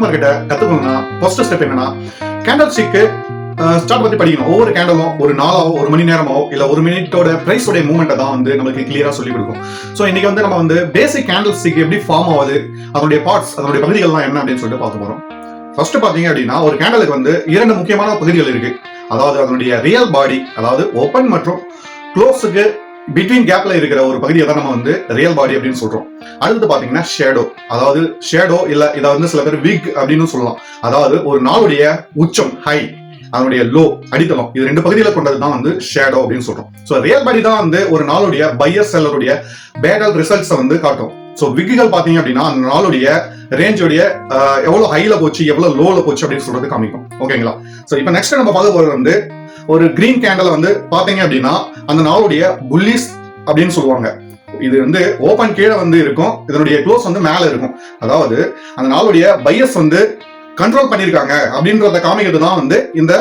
Stock கிட்ட கத்துக்கணும்னா first step என்னன்னா கேண்டல் ஸ்டிக்கு ஸ்டார்ட் பத்தி படிக்கணும். ஒவ்வொரு கேண்டலும் ஒரு நாளாவோ ஒரு மணி நேரமோ இல்ல ஒரு மினிட்டோட பிரைஸோட மூவ்மெண்ட்டை தான் வந்து நம்மளுக்கு கிளியரா சொல்லி கொடுக்கும். ஸோ இன்னைக்கு வந்து நம்ம வந்து பேசிக் கேண்டல் ஸ்டிக் எப்படி ஃபார்ம் ஆகுது அதனுடைய பார்ட்ஸ் அதனுடைய பகுதிகள்லாம் என்ன அப்படின்னு சொல்லிட்டு பார்த்து போறோம். ஃபர்ஸ்ட் பாத்தீங்க அப்படின்னா ஒரு கேண்டலுக்கு வந்து இரண்டு முக்கியமான பகுதிகள் இருக்கு. அதாவது அதனுடைய ரியல் பாடி அதாவது ஓப்பன் மற்றும் க்ளோஸுக்கு பிட்வீன் கேப்ல இருக்கிற ஒரு பகுதியை தான் நம்ம வந்து ரியல் பாடி அப்படின்னு சொல்றோம். அடுத்து பாத்தீங்கன்னா ஷேடோ அதாவது ஷேடோ இல்ல இதை வந்து சில பேர் விக் அப்படின்னு சொல்லலாம். அதாவது ஒரு நாளுடைய உச்சம் ஹை அதனுடைய லோ அடித்தளம். இது ரெண்டு பகுதியில கொண்டது தான் வந்து ஷேடோ அப்படின்னு சொல்றோம். ஸோ ரியல் பாடி தான் வந்து ஒரு நாளுடைய பையர் செல்லருடைய பேடல் ரிசல்ட்ஸை வந்து காட்டும். ஸோ விக்குகள் பார்த்தீங்க அப்படின்னா அந்த நாளுடைய ரேஞ்சோடைய எவ்வளவு ஹைல போச்சு எவ்வளவு லோல போச்சு அப்படின்னு சொல்றது காமிக்கும். ஓகேங்களா? ஸோ இப்போ நெக்ஸ்ட் நம்ம பார்க்க போறது வந்து ஒரு கிரீன் கேண்டலை வந்து பார்த்தீங்க அப்படின்னா அந்த நாளுடைய புல்லிஸ் அப்படின்னு சொல்லுவாங்க. இது வந்து ஓபன் கீழே வந்து இருக்கும் இதனுடைய க்ளோஸ் வந்து மேல இருக்கும். அதாவது அந்த நாளுடைய பையஸ் வந்து கண்ட்ரோல் பண்ணியிருக்காங்க அப்படின்றத காமிக்கிறது தான் வந்து இந்த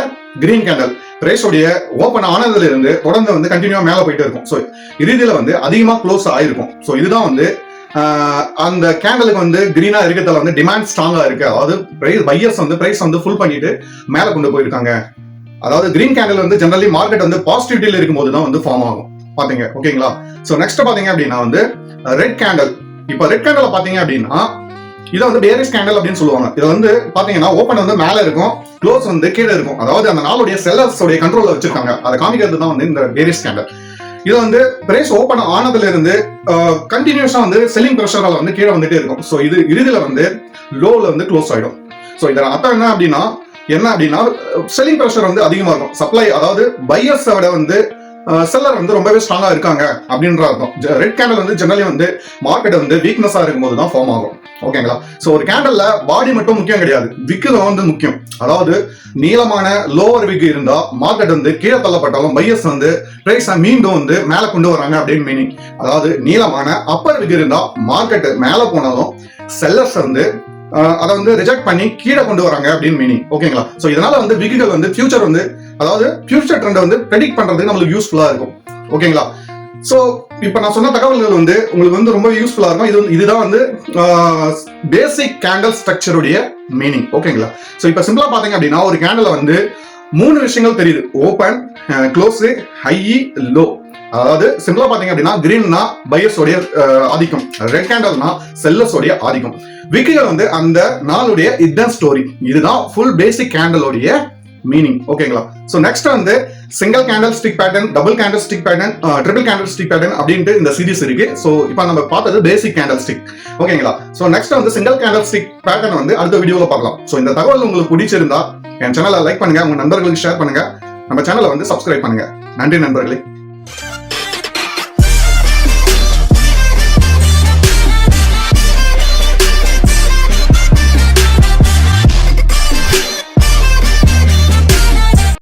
கிரீன் கேண்டல் ரேஸோடைய ஓபன் ஆனதுல இருந்து தொடர்ந்து வந்து கண்டினியூவா மேல போயிட்டு இருக்கும். ஸோ இறுதியில வந்து அதிகமா க்ளோஸ் ஆயிருக்கும். ஸோ இதுதான் வந்து அந்த கேண்டலுக்கு வந்து கிரீனா இருக்கிறதுல வந்து டிமாண்ட் ஸ்ட்ராங்கா இருக்கு. அதாவது பிரைஸ் பையர்ஸ் வந்து பிரைஸ் வந்து ஃபுல் பண்ணிட்டு மேல கொண்டு போயிருக்காங்க. அதாவது கிரீன் கேண்டில் வந்து ஜெனரலி மார்க்கெட் வந்து பாசிட்டிவிட்டியில இருக்கும்போது தான் வந்து ஃபார்ம் ஆகும். பாத்தீங்க ஓகேங்களா சோ நெக்ஸ்ட் பாத்தீங்க அப்படின்னா வந்து ரெட் கேண்டல் இப்போ ரெட் கேண்டல் பாத்தீங்க அப்படின்னா இதை வந்து பேரிஸ் கேண்டல் அப்படின்னு சொல்லுவாங்க. இது வந்து பாத்தீங்கன்னா ஓப்பன் வந்து மேல இருக்கும் க்ளோஸ் வந்து கீழே இருக்கும். அதாவது அந்த நாளுடைய செல்லர்ஸ் உடைய கண்ட்ரோல்ல வச்சிருக்காங்க. அதை காமிக்கிறது தான் வந்து இந்த பேரிஸ் கேண்டல் இது வந்து பிரைஸ் ஓப்பன் ஆனதுல இருந்து கண்டினியூஸா வந்து செல்லிங் ப்ரெஷரால் வந்து கீழே வந்துட்டே இருக்கும். ஸோ இது இறுதியில் வந்து லோல வந்து க்ளோஸ் ஆயிடும். ஸோ இதன் அர்த்தம் என்ன அப்படின்னா என்ன அப்படின்னா செல்லிங் ப்ரெஷர் வந்து அதிகமா இருக்கும் சப்ளை அதாவது பையர்ஸை விட வந்து செல்லர் வந்து ரொம்பவே ஸ்ட்ராங்கா இருக்காங்க அப்படின்ற அர்த்தம். ரெட் கேண்டல் வந்து ஜெனரலி வந்து மார்க்கெட் வந்து வீக்னஸா இருக்கும்போது தான் ஃபார்ம் ஆகும். ஓகேங்களா ஸோ ஒரு கேண்டல்ல பாடி மட்டும் முக்கியம் கிடையாது. விக்கு தான் வந்து முக்கியம். அதாவது நீளமான லோவர் விக்கு இருந்தா மார்க்கெட் வந்து கீழே தள்ளப்பட்டாலும் பையஸ் வந்து பிரைஸை மீண்டும் வந்து மேல கொண்டு வராங்க அப்படின்னு மீனிங் அதாவது நீளமான அப்பர் விக்கு இருந்தா மார்க்கெட் மேல போனாலும் செல்லர்ஸ் வந்து அதை வந்து ரிஜெக்ட் பண்ணி கீழே கொண்டு வராங்க அப்படின்னு மீனிங் ஓகேங்களா ஸோ இதனால வந்து விக்குகள் வந்து ஃபியூச்சர் வந்து அதாவது ஃபியூச்சர் ட்ரெண்டை வந்து ப்ரெடிக்ட் பண்றதுக்கு நம்மளுக்கு யூஸ்ஃபுல்லா இருக்கும். ஓகேங்களா ஸோ இப்போ நான் சொன்ன தகவல்கள் வந்து உங்களுக்கு வந்து ரொம்ப யூஸ்ஃபுல்லா இருக்கும். இது இதுதான் வந்து பேசிக் கேண்டல் ஸ்ட்ரக்சருடைய மீனிங் ஓகேங்களா ஸோ இப்போ சிம்பிளா பாத்தீங்க அப்படின்னா ஒரு கேண்டில் வந்து மூணு விஷயங்கள் தெரியுது. ஓப்பன் க்ளோஸு ஹை லோ அதாவது சிம்பிளா பாத்தீங்க அப்படின்னா கிரீன்னா பயர்ஸோடைய ஆதிக்கம். ரெட் கேண்டல்னா செல்லர்ஸோடைய ஆதிக்கம். விக்கிகள் வந்து அந்த நாளுடைய இதுதான் ஸ்டோரி இதுதான் ஃபுல் பேசிக் கேண்டலோடைய மீனிங் ஓகேங்களா ஸோ நெக்ஸ்ட் வந்து single candle stick pattern double candle stick pattern triple candle stick pattern அப்படின்ட்டு இந்த சீரிஸ் இருக்கு. ஸோ இப்போ நம்ம பார்த்தது பேசிக் கேண்டல் ஸ்டிக் ஓகேங்களா ஸோ நெக்ஸ்ட் வந்து சிங்கிள் கேண்டல் ஸ்டிக் பேட்டர்ன் வந்து அடுத்த வீடியோவில் பார்க்கலாம். ஸோ இந்த தகவல் உங்களுக்கு பிடிச்சிருந்தா என் சேனலை லைக் பண்ணுங்க உங்க நண்பர்களுக்கு ஷேர் பண்ணுங்க. நம்ம சேனலை வந்து சப்ஸ்கிரைப் பண்ணுங்க. நன்றி நண்பர்களே.